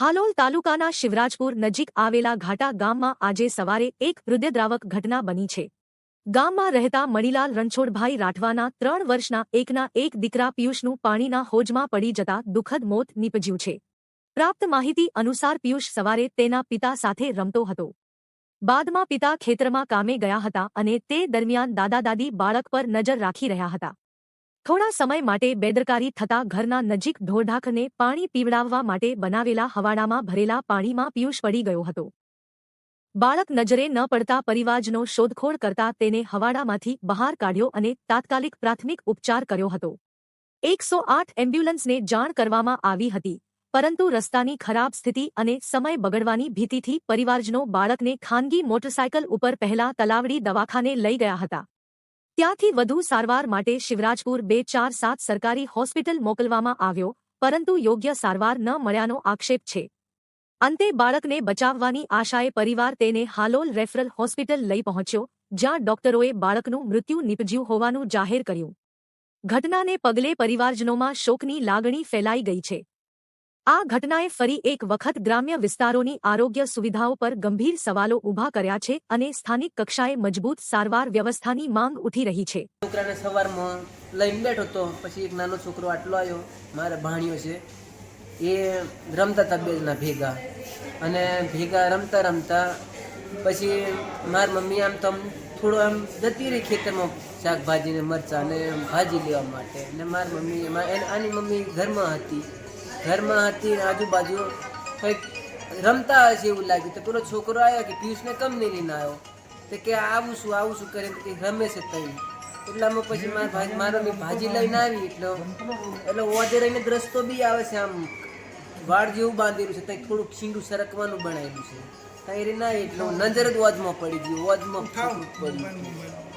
હાલોલ તાલુકાના શિવરાજપુર નજીક આવેલા ઘાટા ગામમાં આજે સવારે એક હૃદયદ્રાવક ઘટના બની છે. ગામમાં રહેતા મણિલાલ રણછોડભાઈ રાઠવાના ત્રણ વર્ષના એકના એક દીકરા પિયુષનું પાણીના હોજમાં પડી જતા દુઃખદ મોત નીપજ્યું છે. પ્રાપ્ત માહિતી અનુસાર પિયુષ સવારે તેના પિતા સાથે રમતો હતો. બાદમાં પિતા ખેતરમાં કામે ગયા હતા અને તે દરમિયાન દાદા દાદી બાળક પર નજર રાખી રહ્યા હતા. થોડા સમય માટે બેદરકારી થતા ઘરના નજીક ઢોરઢાખને પાણી પીવડાવવા માટે બનાવેલા હવાડામાં ભરેલા પાણીમાં પિયુષ પડી ગયો હતો. બાળક નજરે ન પડતા પરિવારજનો શોધખોળ કરતા તેને હવાડામાંથી બહાર કાઢ્યો અને તાત્કાલિક પ્રાથમિક ઉપચાર કર્યો હતો. એકસો આઠ એમ્બ્યુલન્સને જાણ કરવામાં આવી હતી, પરંતુ રસ્તાની ખરાબ સ્થિતિ અને સમય બગડવાની ભીતિથી પરિવારજનો બાળકને ખાનગી મોટરસાયકલ ઉપર પહેલા તલાવડી દવાખાને લઈ ગયા હતા. ત્યાંથી વધુ સારવાર માટે શિવરાજપુર બે ચાર સાત સરકારી હોસ્પિટલ મોકલવામાં આવ્યો, પરંતુ યોગ્ય સારવાર ન મળ્યાનો આક્ષેપ છે. અંતે બાળકને બચાવવાની આશાએ પરિવાર તેને હાલોલ રેફરલ હોસ્પિટલ લઈ પહોંચ્યો, જ્યાં ડોક્ટરોએ બાળકનું મૃત્યુ નીપજ્યું હોવાનું જાહેર કર્યું. ઘટનાને પગલે પરિવારજનોમાં શોકની લાગણી ફેલાઈ ગઈ છે. આ ઘટનાએ ફરી એક વખત ગ્રામ્ય વિસ્તારોની આરોગ્ય સુવિધાઓ પર ગંભીર સવાલો ઊભા કર્યા છે અને સ્થાનિક કક્ષાએ મજબૂત સારવાર વ્યવસ્થાની માંગ ઉઠી રહી છે. છોકરાને સવારમાં લઈને બેઠો તો પછી એક નાનો છોકરો આટલો આવ્યો, મારા ભાણિયો છે. એ રમતા હતા ભેગા. અને ભેગા રમતા રમતા પછી મારી મમ્મી આમ તો થોડો આમ જતી રહી ખેતરમાં શાકભાજી ને મરચાં ને ભાજી લેવા માટે. અને મારી મમ્મી આની મમ્મી ઘરમાં હતી. ઘરમાં હતી આજુબાજુ કંઈક રમતા હશે એવું લાગ્યું. તો પેલો છોકરો આવ્યો કે પિયુષને કમ નહીં લઈને આવ્યો. તો કે આવું શું આવું શું કરે કે રમે છે તઈ. એટલામાં પછી મારા ભાઈ મારો મેં ભાજી લઈને આવી એટલે. એટલે ઓજે રહીને રસ્તો બી આવે છે આમ. વાળ જેવું બાંધેલું છે ત્યાં થોડુંક છીંડું સરકવાનું બનાવેલું છે. ત્યાં ના એટલે નજર જ ઓજમાં પડી ગયું, ઓજમાં પડી ગયું.